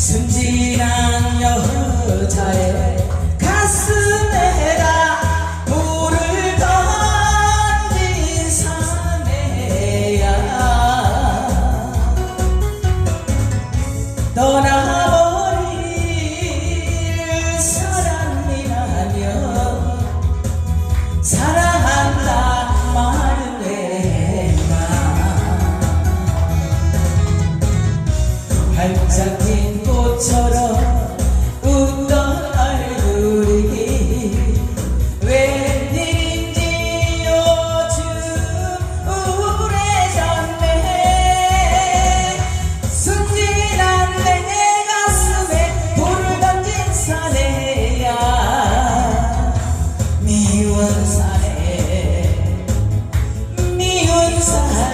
순진한 여자의 가슴 Miun sahe Miun sahe